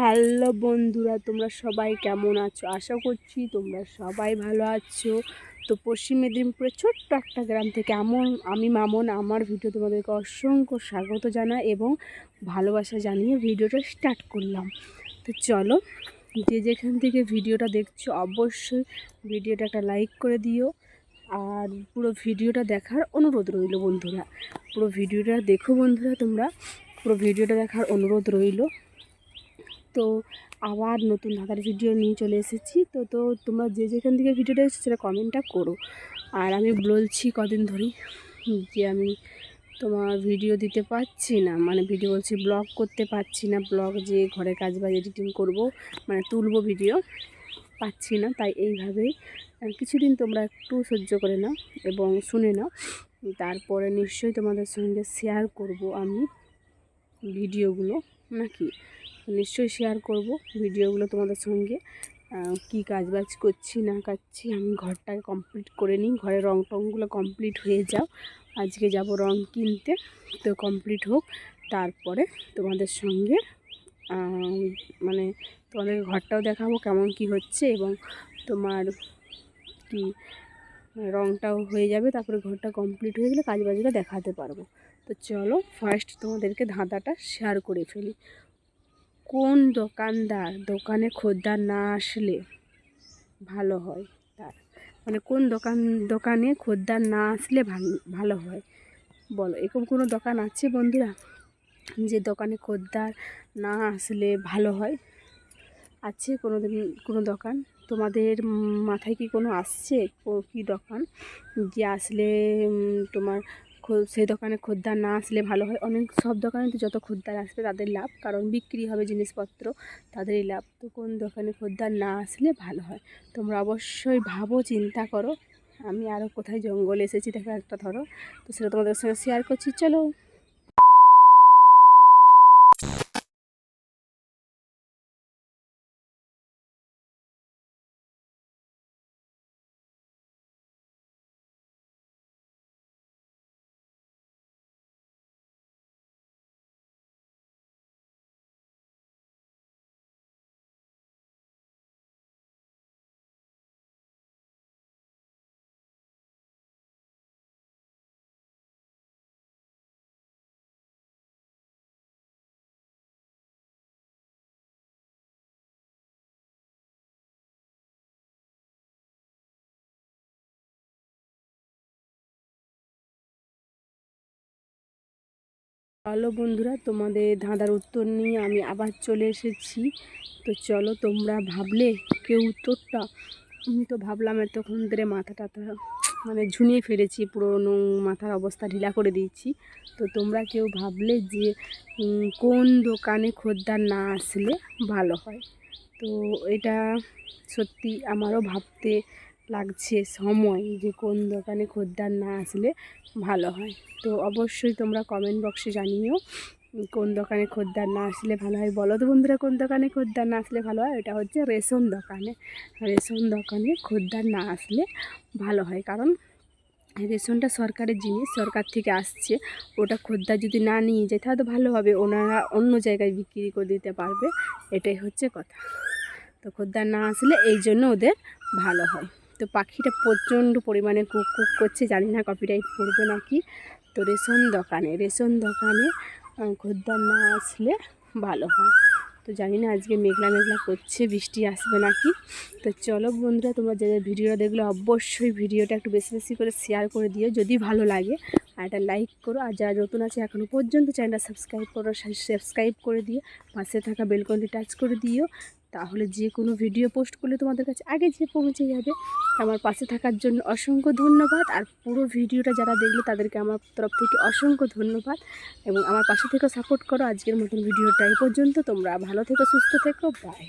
Hello বন্ধুরা, তোমরা সবাই কেমন আছো? আশা করছি তোমরা সবাই ভালো আছো। তো পশ্চিম মেদিনীপুরের ছোট্ট একটা গ্রাম থেকে এমন আমি মামন, আমার ভিডিও তোমাদেরকে অসংখ্য স্বাগত জানা এবং ভালোবাসা জানিয়ে ভিডিওটা স্টার্ট করলাম। তো চলো, যে যেখান থেকে ভিডিওটা দেখছ অবশ্যই ভিডিওটা একটা লাইক করে দিও আর পুরো ভিডিওটা দেখার অনুরোধ রইল বন্ধুরা। পুরো ভিডিওটা দেখো বন্ধুরা তোমরা, পুরো ভিডিওটা দেখার অনুরোধ রইল। তো আবার নতুন ধাঁধার ভিডিও নিয়ে চলে এসেছি। তো তো তোমরা যে যেখান থেকে ভিডিওটা এসেছ সেটা কমেন্টটা করো। আর আমি বলছি কদিন ধরেই যে আমি তোমার ভিডিও দিতে পারছি না। মানে ভিডিও বলছি ব্লগ করতে পারছি না। ব্লগ যে ঘরে কাজ বা এডিটিং করব মানে তুলবো ভিডিও পাচ্ছি না। তাই এইভাবেই কিছুদিন তোমরা একটু সহ্য করে নাও এবং শুনে নাও। তারপরে নিশ্চয়ই তোমাদের সঙ্গে শেয়ার করব আমি ভিডিওগুলো নাকি? নিশ্চয়ই শেয়ার করব ভিডিওগুলো তোমাদের সঙ্গে। কী কাজ বাজ করছি, না কাচ্ছি আমি ঘরটাকে কমপ্লিট করে নিই। ঘরের রং টংগুলো কমপ্লিট হয়ে যাও। আজকে যাব রং কিনতে, তো কমপ্লিট হোক। তারপরে তোমাদের সঙ্গে মানে তোমাদের ঘরটাও দেখাবো কেমন কি হচ্ছে এবং তোমার কি রংটাও হয়ে যাবে, তারপরে ঘরটা কমপ্লিট হয়ে গেলে কাজ বাজটা দেখাতে পারব। তো চলো ফার্স্ট তোমাদেরকে ধাঁধাটা শেয়ার করে ফেলি। কোন দোকানদার, দোকানে খদ্দার না আসলে ভালো হয় তার? মানে কোন দোকান, দোকানে খদ্দার না আসলে ভালো হয়? বলো, এরকম কোনো দোকান আছে বন্ধুরা যে দোকানে খদ্দার না আসলে ভালো হয়? আছে কোনো দিন কোনো দোকান? তোমাদের মাথায় কি কোনো আসছে? কি দোকান যে আসলে তোমার সেই দোকানে খদ্দার না আসলে ভালো হয়। অনেক, সব দোকানে তো যত খদ্দার আসবে তাদের লাভ, কারণ বিক্রি হবে জিনিসপত্র, তাদেরই লাভ। তো কোন দোকানে খদ্দার না আসলে ভালো হয়? তোমরা অবশ্যই ভাবো, চিন্তা করো। আমি আরও কোথায় জঙ্গলে এসেছি দেখো একটা ধরো। তো সেটা তোমাদের সঙ্গে শেয়ার করছি। চলো। হ্যালো বন্ধুরা, তোমাদের ধাঁধার উত্তর নিয়ে আমি আবার চলে এসেছি। তো চলো, তোমরা ভাবলে কেউ উত্তরটা? আমি তো ভাবলাম এতক্ষণ ধরে মাথা টাথা মানে ঝুনিয়ে ফেলেছি, পুরোনো মাথার অবস্থা ঢিলা করে দিয়েছি। তো তোমরা কেউ ভাবলে যে কোন দোকানে খদ্দার না আসলে ভালো হয়? তো এটা সত্যি আমারও ভাবতে লাগছে সময় যে কোন দোকানে খদ্দার না আসলে ভালো হয়। তো অবশ্যই তোমরা কমেন্ট বক্সে জানিও কোন দোকানে খদ্দার না আসলে ভালো হয়। বলো তো বন্ধুরা, কোন দোকানে খদ্দার না আসলে ভালো হয়? এটা হচ্ছে রেশন দোকানে। রেশন দোকানে খদ্দার না আসলে ভালো হয়। কারণ রেশনটা সরকারের জিনিস, সরকার থেকে আসছে। ওটা খদ্দার যদি না নিয়ে যায়, তাহলে তো ভালো হবে। ওনারা অন্য জায়গায় বিক্রি করে দিতে পারবে। এটাই হচ্ছে কথা। তো খদ্দার না আসলে এই জন্য ওদের ভালো হয়। তো পাখিটা প্রচণ্ড পরিমাণে কুক কুক করছে, জানি না কপিরাইট পড়বে নাকি। তো রেশন দোকানে রেশন দোকানে খদ্দার না আসলে ভালো হয়। তো জানি না আজকে মেঘলা মেঘলা করছে, বৃষ্টি আসবে নাকি। তো চলো বন্ধুরা, তোমরা যে ভিডিওটা দেখলে অবশ্যই ভিডিওটা একটু বেশি বেশি করে শেয়ার করে দিও, যদি ভালো লাগে। আর একটা লাইক করো, আর যারা নতুন আছে এখনও পর্যন্ত চ্যানেলটা সাবস্ক্রাইব করো সাবস্ক্রাইব করে দিও। পাশে থাকা বেলকনটি টাচ করে দিও। তাহলে যে কোনো ভিডিও পোস্ট করলে তোমাদের কাছে আগে যে পৌঁছে যাবে। আমার পাশে থাকার জন্য অসংখ্য ধন্যবাদ। আর পুরো ভিডিওটা যারা দেখল তাদেরকে আমার তরফ থেকে অসংখ্য ধন্যবাদ। এবং আমার পাশে থেকে সাপোর্ট করো। আজকের মতন ভিডিওটা এই পর্যন্ত। তোমরা ভালো থেকো, সুস্থ থেকো। বাই